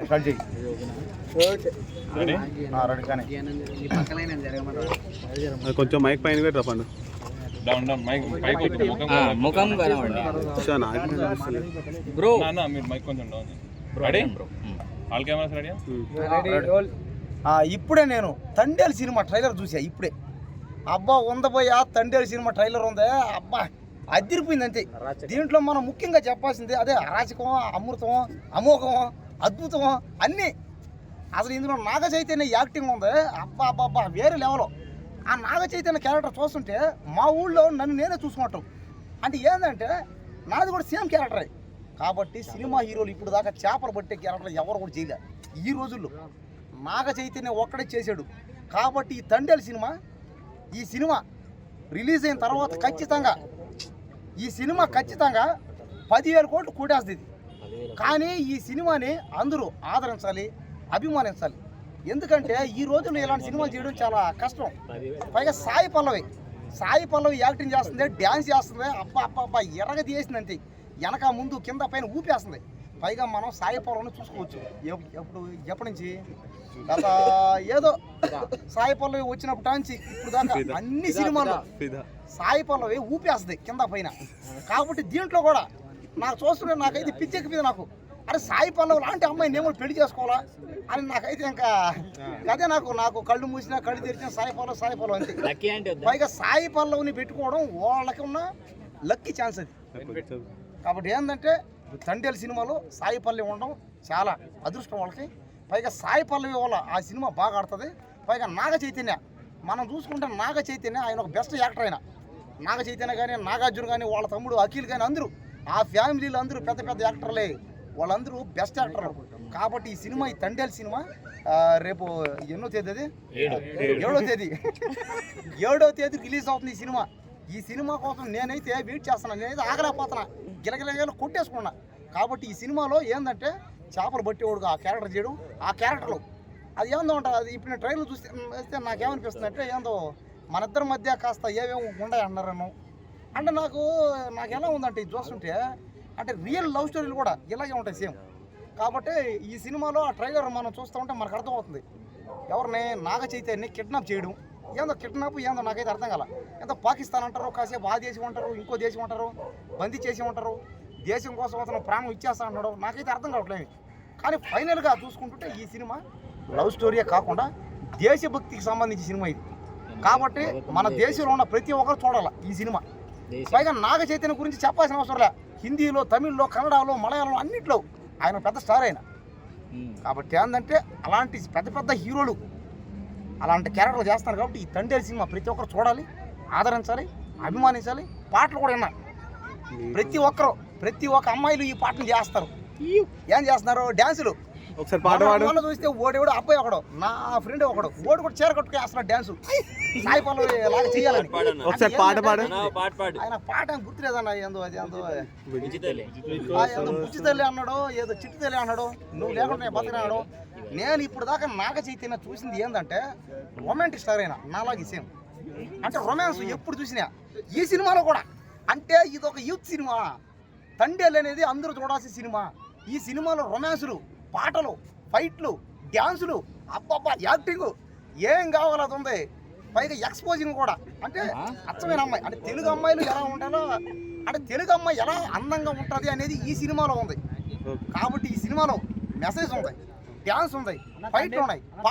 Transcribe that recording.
Start చేయి కొంచెం mic పైన పెట్టరా పండు డౌన్ డౌన్ మైక్ మైక్ కొంచెం ముఖం ఆ, ముఖం కనవండి చా, నాకు అనిపిస్తలేదు. బ్రో. నా, నా, మీరు మైక్ కొంచెం down ready bro all cameras ready ఆ, ఇప్పుడే నేను తండేలు సినిమా ట్రైలర్ చూసా ఇప్పుడే. అబ్బా ఉందబోయా తండేలు సినిమా ట్రైలర్ ఉందే. అబ్బా అదిరిపోయింది అంతే. దీంట్లో మనం ముఖ్యంగా చెప్పాల్సింది అదే అరాచకం అమృతం అమోఘం అద్భుతం అన్నీ. అసలు ఇందులో నాగ చైతన్య యాక్టింగ్ ఉంది. అబ్బా అబ్బా అబ్బా వేరే లెవెల్ ఆ నాగ చైతన్య క్యారెక్టర్ చూస్తుంటే మా ఊళ్ళో నన్ను నేనే చూసుకుంటాం. అంటే ఏంటంటే నాది కూడా సేమ్ క్యారెక్టరే కాబట్టి సినిమా హీరోలు ఇప్పుడు దాకా చేపలు పట్టే క్యారెక్టర్ ఎవరు కూడా చేయలే. ఈ రోజుల్లో నాగ చైతన్య ఒక్కడే చేశాడు. కాబట్టి ఈ తండేలు సినిమా ఈ సినిమా రిలీజ్ అయిన తర్వాత ఖచ్చితంగా ఈ సినిమా ఖచ్చితంగా పదివేల కోట్లు కూడేస్తుంది కానీ ఈ సినిమాని అందరూ ఆదరించాలి అభిమానించాలి. ఎందుకంటే ఈ రోజుల్లో ఇలాంటి సినిమాలు చేయడం చాలా కష్టం. పైగా సాయి పల్లవి సాయి పల్లవి యాక్టింగ్ చేస్తుంది డ్యాన్స్ చేస్తుంది అబ్బా అబ్బా అబ్బా ఎర్రగా తీసేసింది అంతే వెనక ముందు కింద పైన ఊపేస్తుంది. పైగా మనం సాయి పల్లవిని చూసుకోవచ్చు. ఎప్- ఎప్పుడు ఎప్పటి నుంచి? గత ఏదో సాయి పల్లవి వచ్చినప్పటి నుంచి ఇప్పుడు దాకా అన్ని సినిమాల్లో. సాయి పల్లవి ఊపేస్తుంది కింద పైన. కాబట్టి దీంట్లో కూడా నాకు చూస్తుంటే నాకైతే పిచ్చెక్కి మీద నాకు. అరే సాయి పల్లవి లాంటి అమ్మాయి నేను పెళ్ళి చేసుకోవాలా? అని నాకైతే ఇంకా అదే నాకు నాకు కళ్ళు మూసినా కళ్ళు తెరిచిన సాయి పల్లవి సాయి పల్లవి అంతే. లక్కీ అంటే వద్దా? పైగా సాయి పల్లవిని పెట్టుకోవడం వాళ్ళకి ఉన్న లక్కీ ఛాన్స్ అది. కాబట్టి ఏంటంటే తండేలు సినిమాలో సాయి పల్లవి ఉండడం చాలా అదృష్టం వాళ్ళకి. పైగా సాయి పల్లవి వల్ల ఆ సినిమా బాగా ఆడుతుంది. పైగా నాగ చైతన్య మనం చూసుకుంటే నాగ చైతన్య ఆయన ఒక బెస్ట్ యాక్టర్ ఆయన. నాగ చైతన్య కానీ నాగార్జున కానీ వాళ్ళ తమ్ముడు అఖిల్ కానీ అందరూ ఆ ఫ్యామిలీలో అందరూ పెద్ద పెద్ద యాక్టర్లే. వాళ్ళందరూ బెస్ట్ యాక్టర్లు కాబట్టి ఈ సినిమా ఈ తండేలు సినిమా రేపు ఎన్నో తేదీ అది? ఏడు. తేదీ. ఏడో తేదీ రిలీజ్ అవుతుంది ఈ సినిమా. ఈ సినిమా కోసం నేనైతే వెయిట్ చేస్తున్నాను నేనైతే ఆగలేకపోతున్నా. గిలగిలగిల కొట్టేసుకున్నా. కాబట్టి ఈ సినిమాలో ఏంటంటే చేపలు పట్టేవాడు ఆ క్యారెక్టర్ చేయడం ఆ క్యారెక్టర్లో. అది ఏందో ఉంటుంది. అది ఇప్పుడు నేను ట్రైలర్ చూస్తే నాకేమనిపిస్తుంది అంటే ఏందో మన ఇద్దరి మధ్య కాస్త ఏమేమి ఉన్నాయి అన్నారను అంటే నాకు నాకు ఎలా ఉందంటే ఇది చూస్తుంటే అంటే రియల్ లవ్ స్టోరీలు కూడా ఇలాగే ఉంటాయి సేమ్ కాబట్టి ఈ సినిమాలో ఆ ట్రైలర్ మనం చూస్తూ ఉంటే మనకు అర్థమవుతుంది. ఎవరిని నాగ చైతన్యని కిడ్నాప్ చేయడం ఏందో కిడ్నాప్ ఏందో నాకైతే అర్థం కాల. ఏందో పాకిస్తాన్ అంటారు కాసేపు ఆ దేశం అంటారు ఇంకో దేశం అంటారు బందీ చేసి ఉంటారు దేశం కోసం అతను ప్రాణం ఇచ్చేస్తా అన్నాడు నాకైతే అర్థం కావట్లేదు. కానీ ఫైనల్గా చూసుకుంటుంటే ఈ సినిమా లవ్ స్టోరీయే కాకుండా దేశభక్తికి సంబంధించిన సినిమా ఇది. కాబట్టి మన దేశంలో ఉన్న ప్రతి ఒక్కరు చూడాలి ఈ సినిమా. పైగా నాగ చైతన్య గురించి చెప్పాల్సిన అవసరం లే. హిందీలో తమిళ్ళో కన్నడలో మలయాళంలో అన్నిట్లో ఆయన పెద్ద స్టార్ ఆయన. కాబట్టి ఏంటంటే అలాంటి పెద్ద పెద్ద హీరోలు అలాంటి క్యారెక్టర్లు చేస్తున్నారు కాబట్టి ఈ తండేలు సినిమా ప్రతి ఒక్కరు చూడాలి ఆదరించాలి అభిమానించాలి. పాటలు కూడా విన్నారు ప్రతి ఒక్కరు ప్రతి ఒక్క అమ్మాయిలు ఈ పాటలు చేస్తారు. ఏం చేస్తున్నారు? డ్యాన్సులు. ఒకసారి పాట పాడు. మొన్న చూస్తే ఓడేవాడు అబ్బాయి ఒకడు. నా ఫ్రెండ్ ఒకడు. ఓడి కూడా చీర కట్టుకుని వేస్తున్నాడు డ్యాన్స్. సాయి పల్లవి లాగా చేయాలని. ఒకసారి పాట పాడు. పాట పాడు. ఆయన పాట గుర్తులేదన్న? ఏందో అది ఏదో బుచ్చి తల్లి అన్నాడు ఏదో చిట్టు తల్లి అన్నాడు నువ్వు లేకుండా నేను బతికినాడు నేను ఇప్పుడు దాకా నాగ చైతన్య చూసింది ఏంటంటే రొమాంటిక్ స్టార్ అయినా నాలాగే సేమ్. అంటే రొమాన్స్ ఎప్పుడు చూసినా ఈ సినిమాలో కూడా. అంటే ఇది ఒక యూత్ సినిమా. తండేలు అనేది అందరూ చూడాల్సిన సినిమా. ఈ సినిమాలో రొమాన్సులు పాటలు ఫైట్లు డ్యాన్సులు అబ్బబ్బా యాక్టింగ్ ఏం కావాలో అది ఉంది. పైగా ఎక్స్పోజింగ్ కూడా. అంటే అచ్చమైన అమ్మాయి. అంటే తెలుగు అమ్మాయిలు ఎలా ఉంటారో అంటే తెలుగు అమ్మాయి ఎలా అందంగా ఉంటుంది అనేది ఈ సినిమాలో ఉంది. కాబట్టి ఈ సినిమాలో మెసేజ్ ఉంది. డ్యాన్స్ ఉంది. ఫైట్లు ఉన్నాయి.